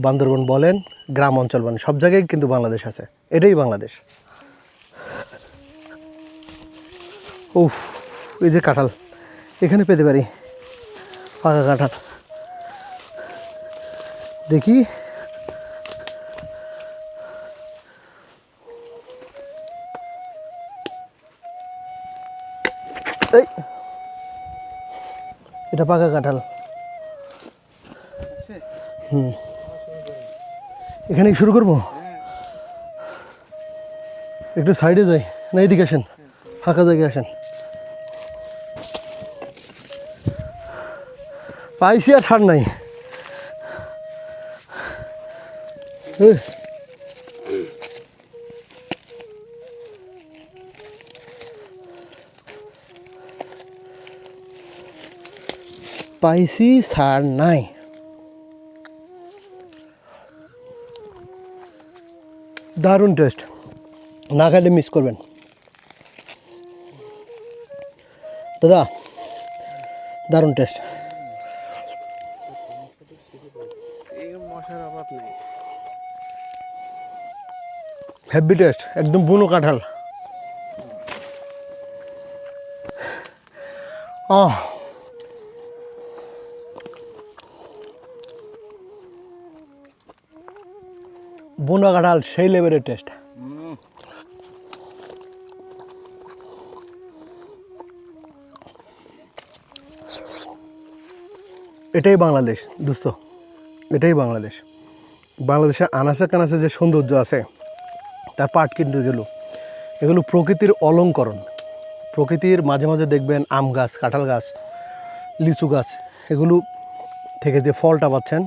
বান্দরবন বলেন, গ্রাম অঞ্চল বলেন, সব জায়গায় কিন্তু বাংলাদেশ আছে। এটাই বাংলাদেশ। উফ, এই যে কাঁঠাল। এখানে পেতে পারি। পাকা কাঁঠাল। দেখি। এই। এটা পাকা কাঁঠাল। হুম। এখানেই শুরু করব? একটু সাইডে যাই। না, এদিকে আসেন। ফাঁকা জায়গায় আসেন। পাইছি আর ছাড় নাই। পাইছি, ছাড় নাই। দারুণ টেস্ট না খাইলে মিস করবেন। দাদা, দারুণ টেস্ট হেভি টেস্ট একদম বুনো কাঁঠাল। আহ বুনো কাঁঠাল সেই লেভেলের টেস্ট। এটাই বাংলাদেশ, দোস্ত। এটাই বাংলাদেশ। বাংলাদেশের আনাচে কানাচে যে সৌন্দর্য আছে, তার পাট কিন্তু এগুলো। এগুলো প্রকৃতির অলঙ্করণ। প্রকৃতির মাঝে মাঝে দেখবেন আম গাছ, কাঁঠাল গাছ, লিচু গাছ, এগুলো থেকে যে ফলটা পাচ্ছেন,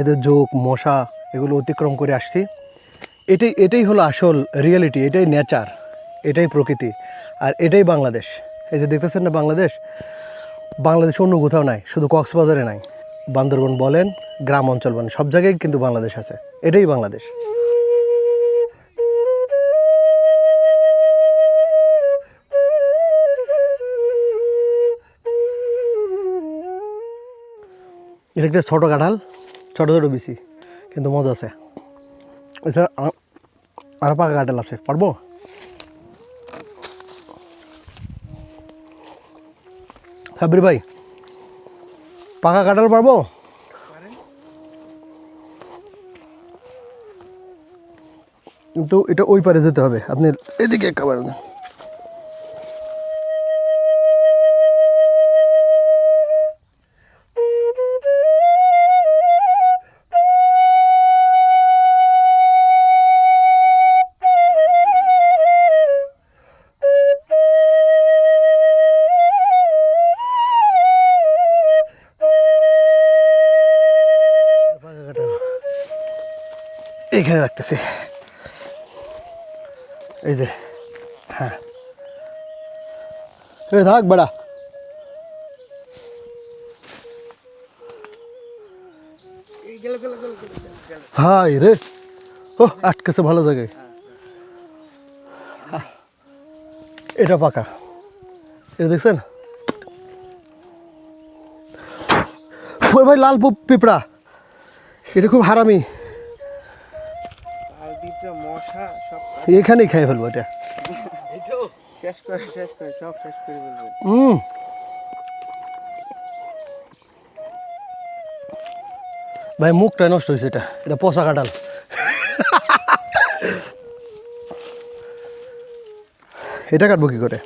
এদের যোগ, মশা এগুলো অতিক্রম করে আসছি। এটাই এটাই হলো আসল রিয়েলিটি এটাই নেচার এটাই প্রকৃতি, আর এটাই বাংলাদেশ। এই যে দেখতেছেন না বাংলাদেশ? বাংলাদেশ অন্য কোথাও নাই, শুধু কক্সবাজারে নাই। বান্দরবন বলেন, গ্রাম অঞ্চল বলেন, সব জায়গায় কিন্তু বাংলাদেশ আছে। এটাই বাংলাদেশ। এটা একটা ছোটো কাঁঠাল, ছোটো ছোটো বিচি। কিন্তু মজা আছে। এছাড়া আ- আরও পাকা কাঁঠাল আছে, পারব? সাবির ভাই, পাকা কাঁঠাল পারব? কিন্তু এটা ওই পারে যেতে হবে, আপনি এদিকে একেবারে এখানে রাখতেছি এই যে হ্যাঁ এ থাক বেড়া এই গেল গেল গেল গেল গেল হাই রে ও আটকেছে ভালো জায়গায় আহ, এটা পাকা এটা দেখছেন ওই ভাই লাল পু- পিঁপড়া এটা খুব হারামি এখানেই খাই ফেলব এটা। শেষ করে শেষ করে সব শেষ করে ফেলবে। হুম। ভাই মুখটা নষ্ট হয়েছে এটা। এটা পচা কাটাল এটা কাটবো কি করে?